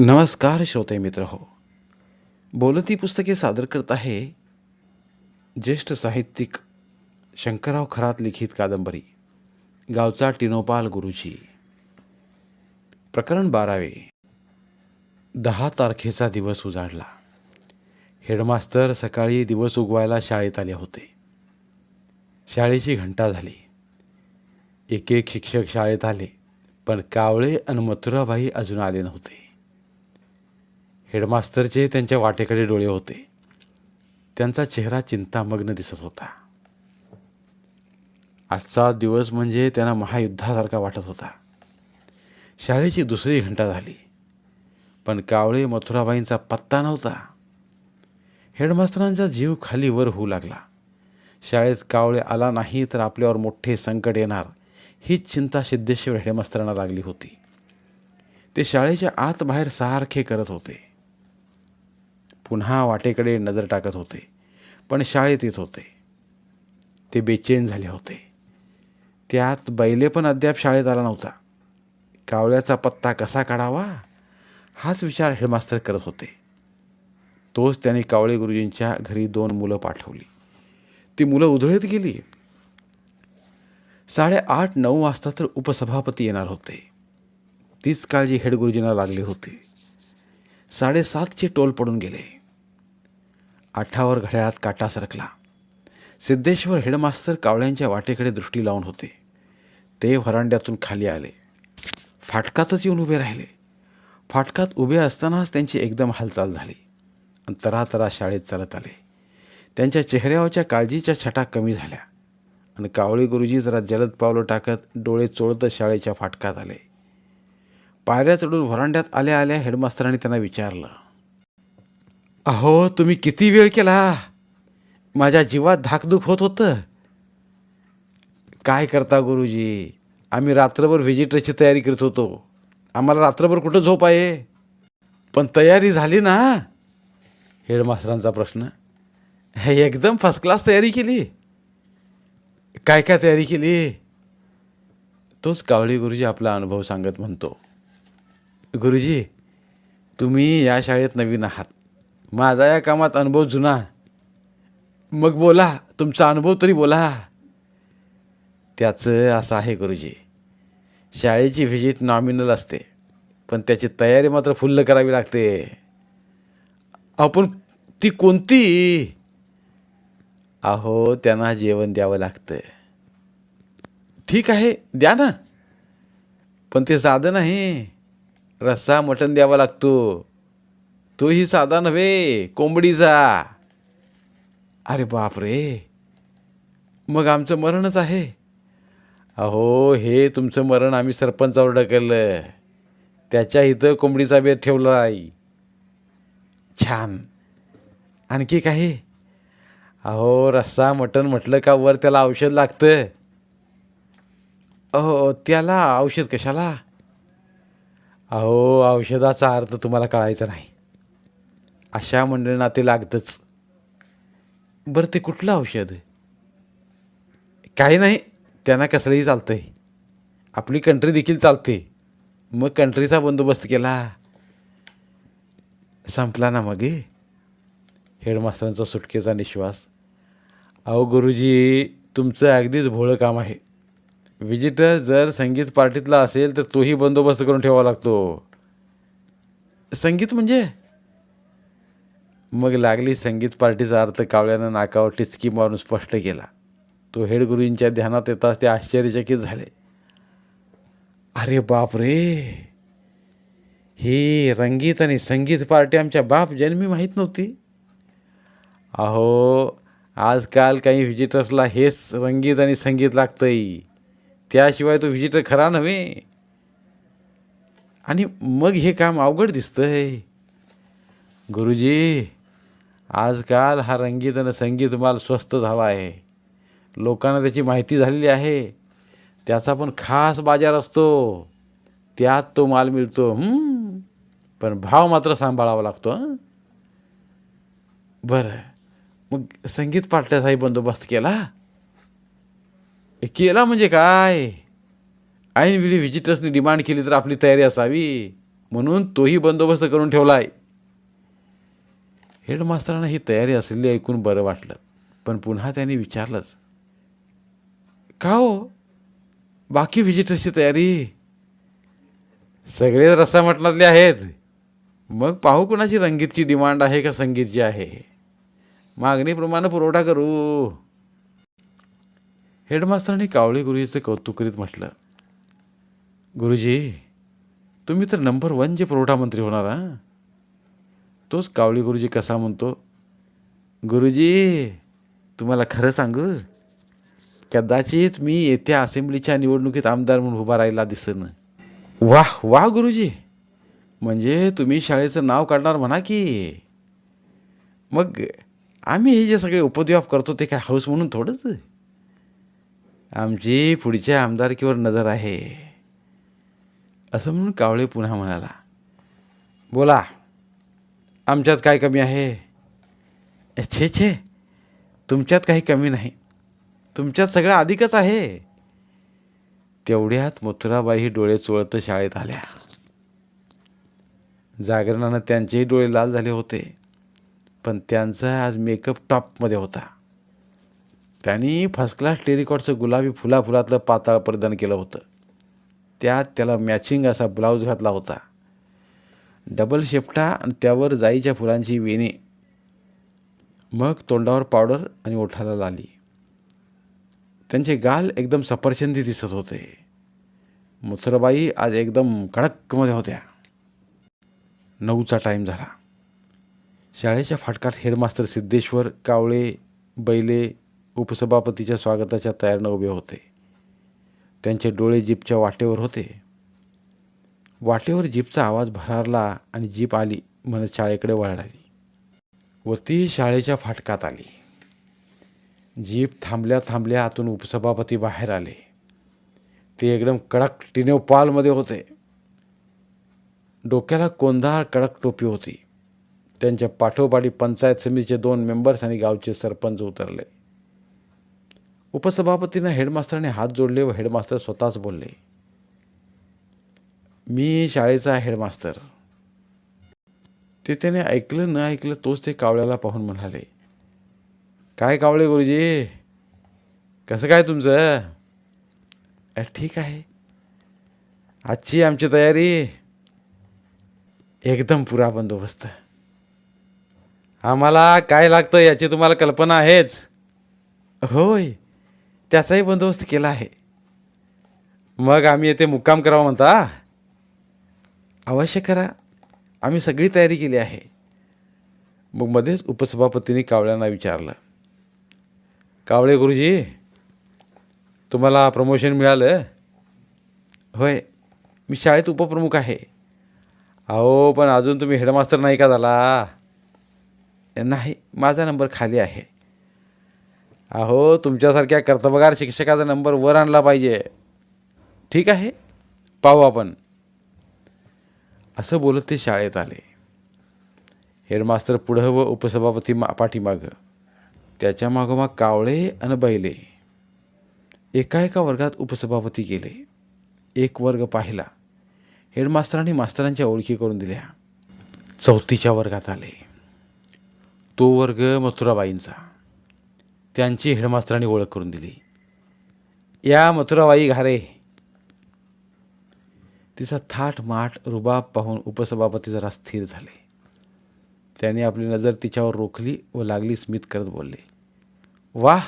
नमस्कार श्रोते मित्र हो. बोलती पुस्तके सादर करत आहे ज्येष्ठ साहित्यिक शंकरराव खरात लिखित कादंबरी गावचा टिनोपाल गुरुजी. प्रकरण बारावे. दहा तारखेचा दिवस उजाडला. हेडमास्तर सकाळी दिवस उगवायला शाळेत आले होते. शाळेची घंटा झाली. एक एक शिक्षक शाळेत आले पण कावळे आणि मथुराबाई अजून आले नव्हते. हेडमास्तरचे त्यांच्या वाटेकडे डोळे होते. त्यांचा चेहरा चिंतामग्न दिसत होता. आजचा दिवस म्हणजे त्यांना महायुद्धासारखा वाटत होता. शाळेची दुसरी घंटा झाली. पण कावळे मथुराबाईंचा पत्ता नव्हता. हेडमास्तरांचा जीव खाली वर होऊ लागला. शाळेत कावळे आला नाही तर आपल्यावर मोठे संकट येणार हीच चिंता सिद्धेश्वर हेडमास्तरांना लागली होती. ते शाळेच्या आत बाहेर सारखे करत होते. पुन्हा वाटेकडे नजर टाकत होते पण शाळेत येत होते. ते बेचैन झाले होते. त्यात बैले पण अद्याप शाळेत आला नव्हता. कावळ्याचा पत्ता कसा काढावा? हाच विचार हेडमास्तर करत होते. तोच त्याने कावळे गुरुजींच्या घरी दोन मुलं पाठवली. ती मुलं उधळत गेली. साडेआठ नऊ वाजता तर उपसभापती येणार होते. तीच काळजी हेड गुरुजींना लागली होती. साडेसातचे टोल पडून गेले. आठावर घड्याळात काटा सरकला. सिद्धेश्वर हेडमास्तर कावळ्यांच्या वाटेकडे दृष्टी लावून होते. ते व्हरांड्यातून खाली आले. फाटकातच येऊन उभे राहिले. फाटकात उभे असतानाच त्यांची एकदम हालचाल झाली. आणि तरातरा शाळेत चालत आले. त्यांच्या चेहऱ्यावरच्या काळजीच्या छटा कमी झाल्या. आणि कावळी गुरुजी जरा जलद पावलं टाकत डोळे चोळत शाळेच्या फाटकात आले. पायऱ्या चढून व्हरांड्यात आल्या आल्या हेडमास्तरांनी त्यांना विचारलं अहो तुम्ही किती वेळ केला? माझ्या जीवात धाकधूक होत होतं. काय करता गुरुजी? आम्ही रात्रभर व्हिजिटरची तयारी करत होतो. आम्हाला रात्रभर कुठं झोप आहे? पण तयारी झाली ना? हेडमास्टरांचा प्रश्न. हे एकदम फर्स्ट क्लास तयारी केली. काय काय तयारी केली? तोच कावळी गुरुजी आपला अनुभव सांगत म्हणतो. गुरुजी तुम्ही या शाळेत नवीन आहात. माझा या कामात अनुभव जुना. मग बोला तुमचा अनुभव तरी बोला. त्याचं असं आहे गुरुजी. शाळेची व्हिजिट नॉमिनल असते पण त्याची तयारी मात्र फुल्ल करावी लागते. आपण ती कोणती? अहो त्यांना जेवण द्यावं लागतं. ठीक आहे द्या ना. पण ते साधं नाही. रस्सा मटण द्यावा लागतो. तोही साधा नव्हे कोंबडीचा अरे बापरे मग आमचं मरणच आहे. अहो हे तुमचं मरण आम्ही सरपंचावर ढकललं. त्याच्या इथं कोंबडीचा बेत ठेवला आहे छान. आणखी काही? अहो रस्सा मटण म्हटलं का वर त्याला औषध लागतं? अहो त्याला औषध कशाला? अहो औषधाचा अर्थ तुम्हाला कळायचा नाही. अशा मंडळींना ते लागतंच. बरं ते कुठलं औषध काही नाही त्यांना कसलंही आहे आपली कंट्री देखील चालते. मग कंट्रीचा बंदोबस्त केला. संपला ना मग हे? हेडमास्तरांचा सुटकेचा निश्वास. अहो गुरुजी तुमचं अगदीच भोळं काम आहे. विजिटर जर संगीत पार्टीतला असेल तर तोही बंदोबस्त करून ठेवावा लागतो. संगीत म्हणजे? मग लागली संगीत पार्टीचा अर्थ कावळ्यानं नाकावर टिचकी मारून स्पष्ट केला. तो हेडगुरूंच्या ध्यानात येताच ते आश्चर्यचकित झाले. अरे बाप रे! ही रंगीत आणि संगीत पार्टी आमच्या बाप जन्मी माहीत नव्हती. अहो आजकाल काही व्हिजिटर्सला हेच रंगीत आणि संगीत लागतंय. त्याशिवाय तो व्हिजिटर खरा नव्हे. आणि मग हे काम अवघड दिसतंय. गुरुजी आजकाल हा रंगीत आणि संगीत माल स्वस्त झाला आहे. लोकांना त्याची माहिती झालेली आहे. त्याचा पण खास बाजार असतो. त्यात तो माल मिळतो. पण भाव मात्र सांभाळावा लागतो बरं. मग संगीत पाटल्याचाही बंदोबस्त केला? केला म्हणजे काय? ऐनवेळी व्हिजिटर्सनी डिमांड केली तर आपली तयारी असावी. म्हणून तोही बंदोबस्त करून ठेवला आहे हेडमास्तरांना ही तयारी असलेली ऐकून बरं वाटलं. पण पुन्हा त्यांनी विचारलंच. का हो? बाकी व्हिजिटर्सची तयारी? सगळेच रस्ता म्हटणातले आहेत. मग पाहू कुणाची रंगीतची डिमांड आहे का संगीतची आहे मागणीप्रमाणे पुरवठा करू. हेडमास्तरांनी कावळे गुरुजीचं कौतुक करीत म्हटलं. गुरुजी तुम्ही तर नंबर वन जे पुरवठा मंत्री होणार हां? तोच कावळी गुरुजी कसा म्हणतो? गुरुजी तुम्हाला खरं सांगू? कदाचित मी येत्या असेंब्लीच्या निवडणुकीत आमदार म्हणून उभा राहिला दिसणं वाह वाह गुरुजी. म्हणजे तुम्ही शाळेचं नाव काढणार म्हणा की. मग आम्ही हे जे सगळे उपद्व्याप करतो ते काय हाऊस म्हणून थोडंच? आमची पुढच्या आमदारकीवर नजर आहे. असं म्हणून कावळे पुन्हा म्हणाला. बोला. आमच्यात काय कमी आहे? छे छे. तुमच्यात काही कमी नाही. तुमच्यात सगळं अधिकच आहे. तेवढ्यात मथुराबाई डोळे चोळत शाळेत आल्या. जागरणानं त्यांचेही डोळे लाल झाले होते पण त्यांचा आज मेकअप टॉपमध्ये होता. त्यांनी फर्स्ट क्लास टेरिकॉटचं गुलाबी फुला फुलातलं पाताळ परिधान केलं होतं. त्यात त्याला मॅचिंग असा ब्लाऊज घातला होता. डबल शेपटा आणि त्यावर जाईच्या फुलांची वेणे. मग तोंडावर पावडर आणि ओठाला लाली. त्यांचे गाल एकदम सफरचंदी दिसत होते. मुसरबाई आज एकदम कडकमध्ये होत्या. नऊचा टाईम झाला. शाळेच्या फाटकात हेडमास्तर सिद्धेश्वर कावळे बैले उपसभापतीच्या स्वागताच्या तयारीनं उभे होते. त्यांचे डोळे जीपच्या वाटेवर होते. वाटेवर जीपचा आवाज भरारला आणि जीप आली म्हणत शाळेकडे वळाली व ती शाळेच्या फाटकात आली. जीप थांबल्या थांबल्या आतून उपसभापती बाहेर आले. ते एकदम कडक टिनेव पालमध्ये होते. डोक्याला कोंधार कडक टोपी होती. त्यांच्या पाठोपाठी पंचायत समितीचे दोन मेंबर्स आणि गावचे सरपंच उतरले. उपसभापतींना हेडमास्तरने हात जोडले व हेडमास्तर स्वतःच बोलले. मी शाळेचा हेडमास्तर. ते त्याने ऐकलं न ऐकलं तोच ते कावळ्याला पाहून म्हणाले काय कावळे गुरुजी? कसं काय तुमचं? ठीक आहे. आजची आमची तयारी एकदम पुरा बंदोबस्त. आम्हाला काय लागतं याची तुम्हाला कल्पना आहेच. होय त्याचाही बंदोबस्त केला आहे. मग आम्ही येथे मुक्काम करावा म्हणता अवश्य करा. आम्ही सगळी तयारी केली आहे. मग मध्येच उपसभापतींनी कावळ्यांना विचारलं. कावळे गुरुजी तुम्हाला प्रमोशन मिळालं? होय मी शाळेत उपप्रमुख आहे. अहो पण अजून तुम्ही हेडमास्टर नाही का झाला? नाही माझा नंबर खाली आहे. अहो तुमच्यासारख्या कर्तबगार शिक्षकाचा नंबर वर आणला पाहिजे. ठीक आहे पाहू आपण. असं बोलत ते शाळेत आले. हेडमास्तर पुढं व उपसभापती मा पाठीमागं. त्याच्या मागोमाग कावळे आणि बैले. एका एका वर्गात उपसभापती गेले. एक वर्ग पाहिला. हेडमास्तरांनी मास्तरांच्या ओळखी करून दिल्या. चौथीच्या वर्गात आले. तो वर्ग मथुराबाईंचा. त्यांची हेडमास्तरांनी ओळख करून दिली. या मथुराबाई घारे. तिचा थाट माठ रुबाब पाहून उपसभापती जरा स्थिर झाले. त्याने आपली नजर तिच्यावर रोखली व लागली स्मित करत बोलले वाह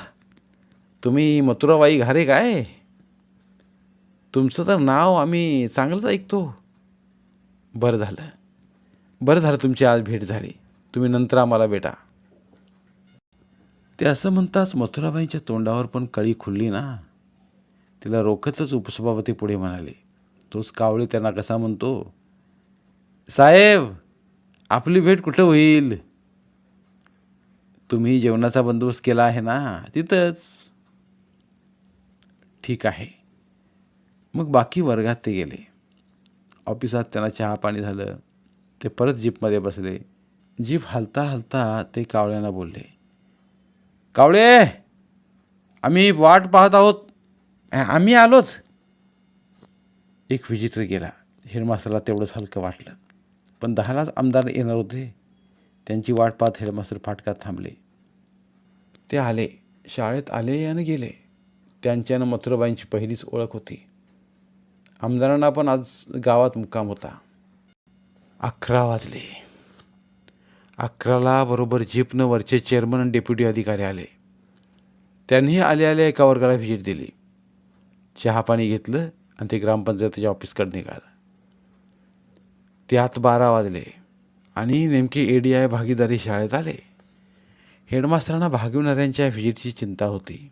तुम्ही मथुराबाई घारे काय? तुमचं तर नाव आम्ही चांगलंच ऐकतो. बरं झालं. बरं झालं तुमची आज भेट झाली. तुम्ही नंतर आम्हाला भेटा. ते असं म्हणताच मथुराबाईंच्या तोंडावर पण कळी खुलली ना. तिला रोखतच उपसभापती पुढे म्हणाले तोच कावळे त्यांना कसा म्हणतो? साहेब आपली भेट कुठं होईल? तुम्ही जेवणाचा बंदोबस्त केला आहे ना तिथंच. ठीक आहे. मग बाकी वर्गात ते गेले. ऑफिसात त्यांना चहा पाणी झालं. ते परत जीपमध्ये बसले. जीप हलता हलता ते कावळ्यांना बोलले कावळे आम्ही वाट पाहत आहोत. आम्ही आलोच. एक व्हिजिटर गेला. हेडमास्टरला तेवढंच हलकं वाटलं. पण दहालाच आमदार येणार होते. त्यांची वाट पाहत हेडमास्टर फाटकात थांबले. ते आले. शाळेत आले आणि गेले. त्यांच्यानं मथुराबाईंची पहिलीच ओळख होती. आमदारांना पण आज गावात मुक्काम होता. अकरा वाजले. अकराला बरोबर जीपनं वरचे चेअरमन आणि डेप्युटी अधिकारी आले. त्यांनीही आले आले एका वर्गाला व्हिजिट दिली. चहा पाणी घेतलं. आणि ते ग्रामपंचायतीच्या ऑफिसकडे निघालं. त्यात बारा वाजले आणि नेमके ए डी आय भागीदारी शाळेत आले. हेडमास्तरांना भागवणाऱ्यांच्या व्हिजिटची चिंता होती.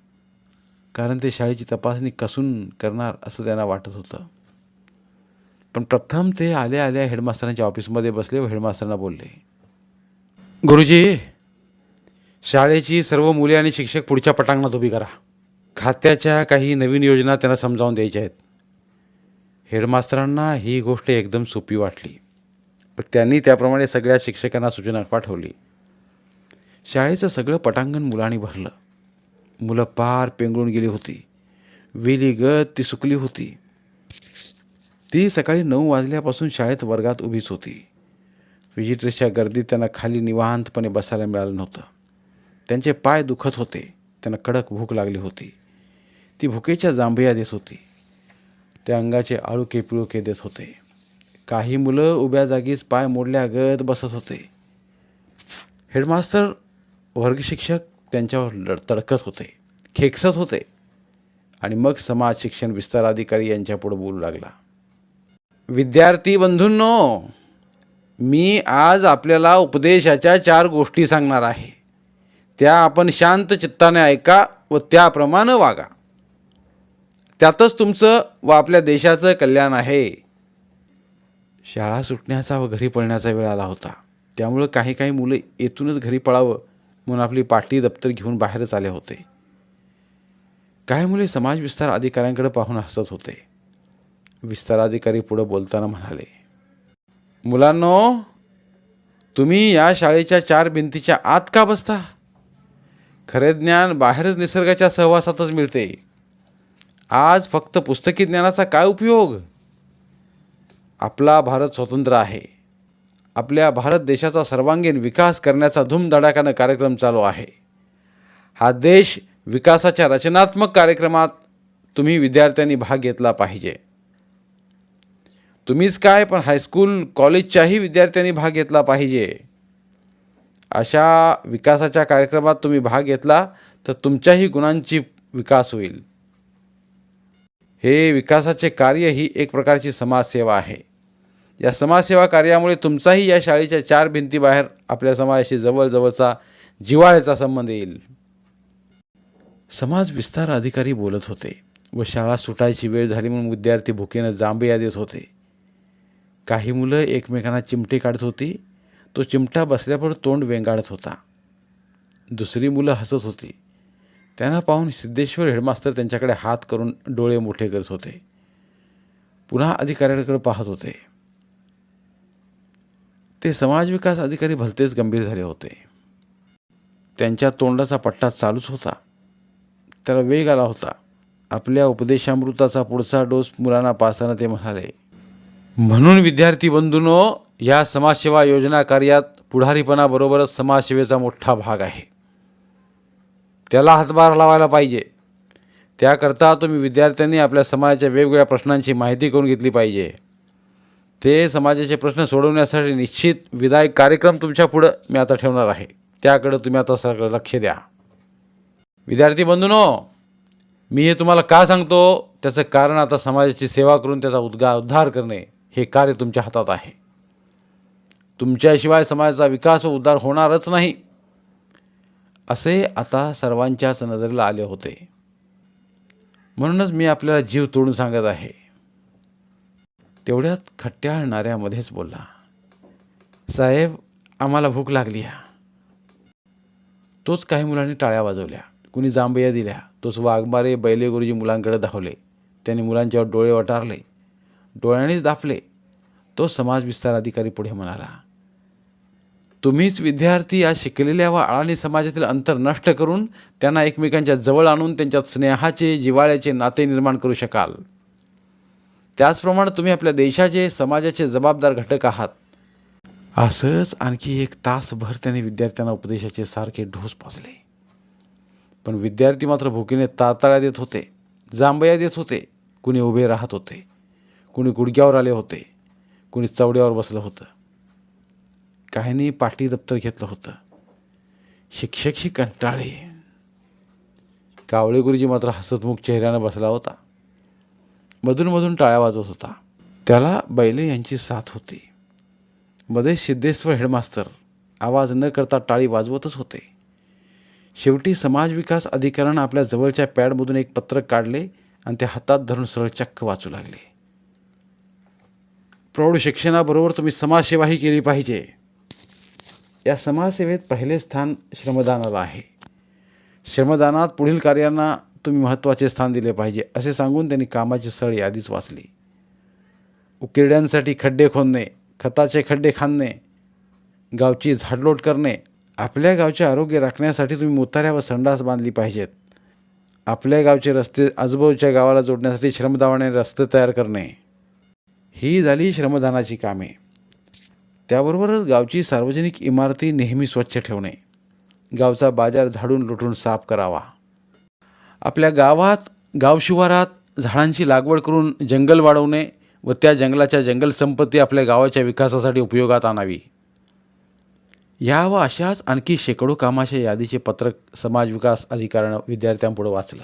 कारण ते शाळेची तपासणी कसून करणार असं त्यांना वाटत होतं. पण प्रथम ते आल्या आल्या हेडमास्तरांच्या ऑफिसमध्ये बसले व हेडमास्तरांना बोलले गुरुजी शाळेची सर्व मुले आणि शिक्षक पुढच्या पटांगणात उभी करा. खात्याच्या काही नवीन योजना त्यांना समजावून द्यायच्या आहेत. हेडमास्तरांना ही गोष्ट एकदम सोपी वाटली. पण त्यांनी त्याप्रमाणे सगळ्या शिक्षकांना सूचना पाठवली. शाळेचं सगळं पटांगण मुलांनी भरलं. मुलं पार पेंगळून गेली होती. वेली गत ती सुकली होती. ती सकाळी नऊ वाजल्यापासून शाळेत वर्गात उभीच होती. व्हिजिटर्सच्या गर्दीत त्यांना खाली निवांतपणे बसायला मिळालं नव्हतं. त्यांचे पाय दुखत होते. त्यांना कडक भूक लागली होती. ती भुकेच्या जांभया देत होती. त्या अंगाचे आळुके पिळुके देत होते. काही मुलं उभ्या जागीच पाय मोडल्यागत बसत होते. हेडमास्तर वर्गशिक्षक त्यांच्यावर लड तडकत होते. खेकसत होते. आणि मग समाज शिक्षण विस्तार अधिकारी यांच्यापुढे बोलू लागला. विद्यार्थी बंधूंनो मी आज आपल्याला उपदेशाच्या चार गोष्टी सांगणार आहे. त्या आपण शांत चित्ताने ऐका व त्याप्रमाणे वागा. त्यातच तुमचं व आपल्या देशाचं कल्याण आहे. शाळा सुटण्याचा व घरी पळण्याचा वेळ आला होता. त्यामुळं काही काही मुलं येथूनच घरी पळावं म्हणून आपली पाटली दप्तर घेऊन बाहेरच आले होते. काही मुले समाज विस्तार अधिकाऱ्यांकडे पाहून हसत होते. विस्तार अधिकारी पुढं बोलताना म्हणाले मुलांनो तुम्ही या शाळेच्या चार भिंतीच्या आत का बसता? खरे ज्ञान बाहेरच निसर्गाच्या सहवासातच मिळते. आज फक्त पुस्तकी ज्ञानाचा काय उपयोग? आपला भारत स्वतंत्र आहे. आपल्या भारत देशाचा सर्वांगीण विकास करण्याचा धूमधडाकानं कार्यक्रम चालू आहे. हा देश विकासाच्या रचनात्मक कार्यक्रमात तुम्ही विद्यार्थ्यांनी भाग घेतला पाहिजे. तुम्हीच काय पण हायस्कूल कॉलेजच्याही विद्यार्थ्यांनी भाग घेतला पाहिजे. अशा विकासाच्या कार्यक्रमात तुम्ही भाग घेतला तर तुमच्याही गुणांची विकास होईल. हे विकासाचे कार्य ही एक प्रकारची समाजसेवा आहे. या समाजसेवा कार्यामुळे तुमचाही या शाळेच्या चार भिंतीबाहेर आपल्या समाजाशी जवळजवळचा जिव्हाळ्याचा संबंध येईल. समाज विस्तार अधिकारी बोलत होते व शाळा सुटायची वेळ झाली म्हणून विद्यार्थी भुकेनं जांभया देत होते. काही मुलं एकमेकांना चिमटे काढत होती. तो चिमटा बसल्यावर तोंड वेंगाळत होता. दुसरी मुलं हसत होती. त्यांना पाहून सिद्धेश्वर हेडमास्तर त्यांच्याकडे हात करून डोळे मोठे करत होते. पुन्हा अधिकाऱ्यांकडे पाहत होते. ते समाज विकास अधिकारी भलतेच गंभीर झाले होते. त्यांच्या तोंडाचा पट्टा चालूच होता. त्याला वेग आला होता. आपल्या उपदेशामृताचा पुढचा डोस मुलांना पाहताना ते म्हणाले म्हणून विद्यार्थी बंधूंनो या समाजसेवा योजना कार्यात पुढारीपणाबरोबरच समाजसेवेचा मोठा भाग आहे. त्याला हातभार लावायला पाहिजे. त्याकरता तुम्ही विद्यार्थ्यांनी आपल्या समाजाच्या वेगवेगळ्या प्रश्नांची माहिती करून घेतली पाहिजे. ते समाजाचे प्रश्न सोडवण्यासाठी निश्चित विधायक कार्यक्रम तुमच्या पुढं मी आता ठेवणार आहे. त्याकडे तुम्ही आता सगळं लक्ष द्या. विद्यार्थी बंधूनो मी हे तुम्हाला का सांगतो? त्याचं कारण आता समाजाची सेवा करून त्याचा उद्गा उद्धार करणे हे कार्य तुमच्या हातात आहे. तुमच्याशिवाय समाजाचा विकास व उद्धार होणारच नाही. असे आता सर्वांच्याच नजरेला आले होते. म्हणूनच मी आपल्याला जीव तोडून सांगत आहे. तेवढ्यात खट्ट्याळणाऱ्यामध्येच बोलला साहेब आम्हाला भूक लागली आहे. तोच काही मुलांनी टाळ्या वाजवल्या. कुणी जांभया दिल्या. तोच वाघमारे बैले गुरुजी मुलांकडे धावले. त्यांनी मुलांच्यावर डोळे वटारले. डोळ्यानेच दाफले. तो समाज विस्तार अधिकारी पुढे म्हणाला तुम्हीच विद्यार्थी या शिकलेल्या व अळाणी समाजातील अंतर नष्ट करून त्यांना एकमेकांच्या जवळ आणून त्यांच्यात स्नेहाचे जिवाळ्याचे नाते निर्माण करू शकाल. त्याचप्रमाणे तुम्ही आपल्या देशाचे समाजाचे जबाबदार घटक आहात. असंच आणखी एक तासभर त्याने विद्यार्थ्यांना उपदेशाचे सारखे ढोस पाजले पण विद्यार्थी मात्र भुकीने ताळताळ्या देत होते जांभया देत होते कुणी उभे राहत होते कुणी गुडघ्यावर आले होते कुणी चवड्यावर बसलं होतं. काहींनी पाठी दप्तर घेतलं होतं. शिक्षक ही कंटाळे. कावळे गुरुजी मात्र हसतमुख चेहऱ्यानं बसला होता. मधूनमधून टाळ्या वाजवत होता. त्याला बैले यांची साथ होती. मध्ये सिद्धेश्वर हेडमास्तर आवाज न करता टाळी वाजवतच होते. शेवटी समाज विकास अधिकाऱ्यानं आपल्या जवळच्या पॅडमधून एक पत्रक काढले आणि ते हातात धरून सरळ चक्क वाचू लागले. प्रौढ शिक्षणाबरोबर तुम्ही समाजसेवाही केली पाहिजे. या समाजसेवेत पहिले स्थान श्रमदानाला आहे. श्रमदानात पुढील कार्यांना तुम्ही महत्त्वाचे स्थान दिले पाहिजे असे सांगून त्यांनी कामाची सळ यादीच वाचली. उकिरड्यांसाठी खड्डे खोदणे खताचे खड्डे खाणणे गावची झाडलोट करणे आपल्या गावचे आरोग्य राखण्यासाठी तुम्ही मुताऱ्या व संडास बांधली पाहिजेत. आपल्या गावचे रस्ते आजूबाजूच्या गावाला जोडण्यासाठी श्रमदानाने रस्ते तयार करणे. ही झाली श्रमदानाची कामे. त्याबरोबरच गावची सार्वजनिक इमारती नेहमी स्वच्छ ठेवणे गावचा बाजार झाडून लुटून साफ करावा. आपल्या गावात गावशिवारात झाडांची लागवड करून जंगल वाढवणे व त्या जंगलाच्या जंगल संपत्ती आपल्या गावाच्या विकासासाठी उपयोगात आणावी. या व अशाच आणखी शेकडो कामाच्या यादीचे पत्रक समाज विकास अधिकाऱ्यानं विद्यार्थ्यांपुढे वाचलं.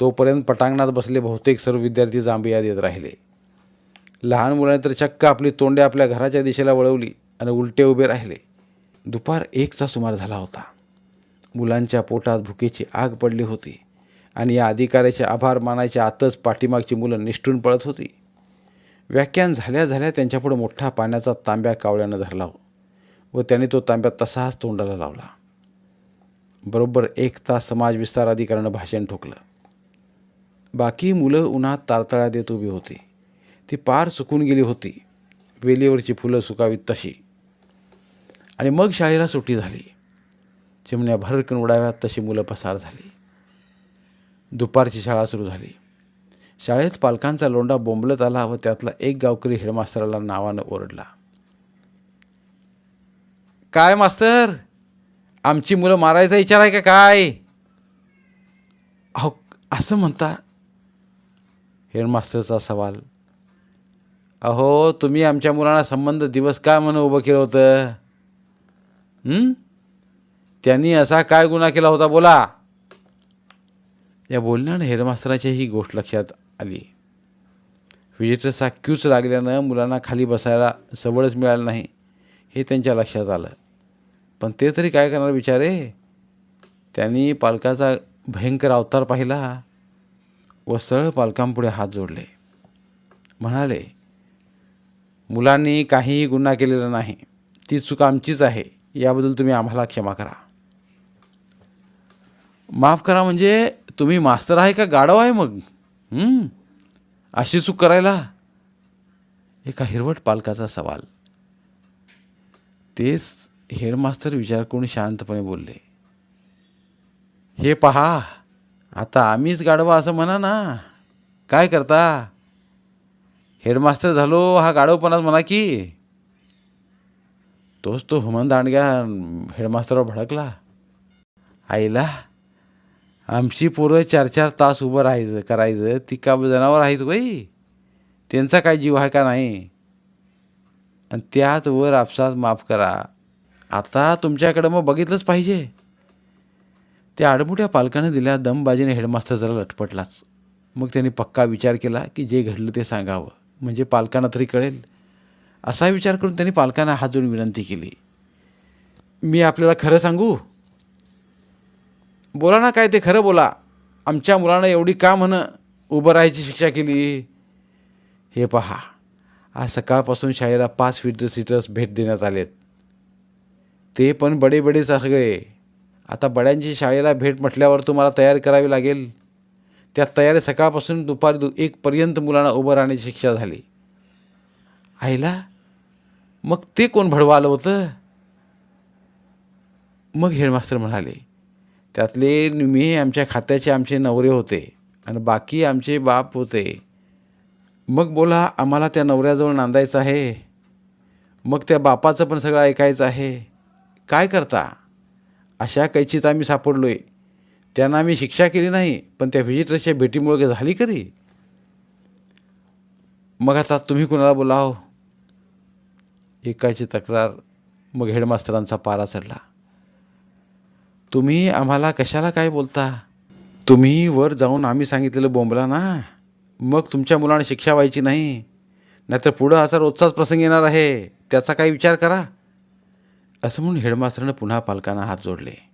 तोपर्यंत पटांगणात बसले बहुतेक सर्व विद्यार्थी जांभिया देत राहिले. लहान मुलाने तर चक्क आपली तोंडे आपल्या घराच्या दिशेला वळवली आणि उलटे उभे राहिले. दुपार एकचा सुमार झाला होता. मुलांच्या पोटात भुकेची आग पडली होती आणि या अधिकाऱ्याचे आभार मानायच्या आतच पाठीमागची मुलं निष्ठून पळत होती. व्याख्यान झाल्या झाल्या त्यांच्यापुढे मोठा पाण्याचा तांब्या कावळ्यानं धरला व त्याने तो तांब्या तसाच तोंडाला लावला. बरोबर एक तास समाज विस्तार अधिकाऱ्यानं भाषण ठोकलं. बाकी मुलं उन्हात तारतळ्या देत उभी होती. ती पार सुकून गेली होती. वेलीवरची फुलं सुकावीत तशी. आणि मग शाळेला सुट्टी झाली. चिमण्या भरकन उडाव्यात तशी मुलं पसार झाली. दुपारची शाळा सुरू झाली. शाळेत पालकांचा लोंडा बोंबलत आला व त्यातला एक गावकरी हेडमास्तराला नावानं ओरडला. काय मास्तर? आमची मुलं मारायचा विचार आहे का काय? अहो असं म्हणता. हेडमास्टरचा सवाल अहो तुम्ही आमच्या मुलांना संबंध दिवस काय म्हणून उभं केलं होतं? त्यांनी असा काय गुन्हा केला होता बोला. या बोलण्यानं हेडमास्तराची ही गोष्ट लक्षात आली. विजेटरचा क्यूच लागल्यानं मुलांना खाली बसायला सवडच मिळालं नाही हे त्यांच्या लक्षात आलं. पण ते तरी काय करणार विचारे त्यांनी पालकाचा भयंकर अवतार पाहिला व सरळ पालकांपुढे हात जोडले. म्हणाले मुलांनी काहीही गुन्हा केलेला नाही. ती चूक आमचीच आहे. याबद्दल तुम्ही आम्हाला क्षमा करा. माफ करा म्हणजे तुम्ही मास्तर आहे का गाढव आहे मग? अशी चूक करायला? एका हिरवट पालकाचा सवाल. तेच हेडमास्तर विचार करून शांतपणे बोलले. हे पहा आता आम्हीच गाढवा असं म्हणा ना. काय करता? हेडमास्टर झालो हा गाढवपणाच म्हणा की. तोच तो हुमन दांडग्या हेडमास्टरवर भडकला. आईला आमची पोरं चार चार तास उभं राहायचं करायचं ती का जनावर आहेत बाई त्यांचा काय जीव आहे का नाही? आणि त्यात वर आपसात माफ करा. आता तुमच्याकडं मग बघितलंच पाहिजे. त्या आडमुट्या पालकाने दिल्या दमबाजीने हेडमास्टर जरा लटपटलाच. मग त्यांनी पक्का विचार केला की जे घडलं ते सांगावं. म्हणजे पालकांना तरी कळेल. असा विचार करून त्यांनी पालकांना हात जोडून विनंती केली. मी आपल्याला खरं सांगू? बोला ना काय ते खरं बोला. आमच्या मुलानं एवढी का म्हण उभं राहायची शिक्षा केली? हे पहा. आज सकाळपासून शाळेला पाच फिटर सीटर्स भेट देण्यात आलेत. ते पण बडे बडेच सगळे. आता बड्यांची शाळेला भेट म्हटल्यावर तुम्हाला तयारी करावी लागेल. त्या तयारी सकाळपासून दुपारी दु एकपर्यंत मुलांना उभं राहण्याची शिक्षा झाली. आईला मग ते कोण भडवा आलं होतं? मग हेडमास्टर म्हणाले त्यातले निम्मे आमच्या खात्याचे आमचे नवरे होते आणि बाकी आमचे बाप होते. मग बोला आम्हाला त्या नवऱ्याजवळ नांदायचं आहे. मग त्या बापाचं पण सगळं ऐकायचं आहे. काय करता? अशा कैचीत आम्ही सापडलो आहे त्यांना आम्ही शिक्षा केली नाही पण त्या व्हिजिटर्सच्या भेटीमुळे झाली करी मग आता तुम्ही कुणाला बोलाव? एकाची तक्रार मग हेडमास्तरांचा पारा चढला. तुम्ही आम्हाला कशाला काय बोलता? तुम्ही वर जाऊन आम्ही सांगितलेलं बोंबला ना मग तुमच्या मुलांना शिक्षा व्हायची नाही नाहीतर पुढं असा रोजचाच प्रसंग येणार आहे त्याचा काही विचार करा. असं म्हणून हेडमास्तरनं पुन्हा पालकांना हात जोडले.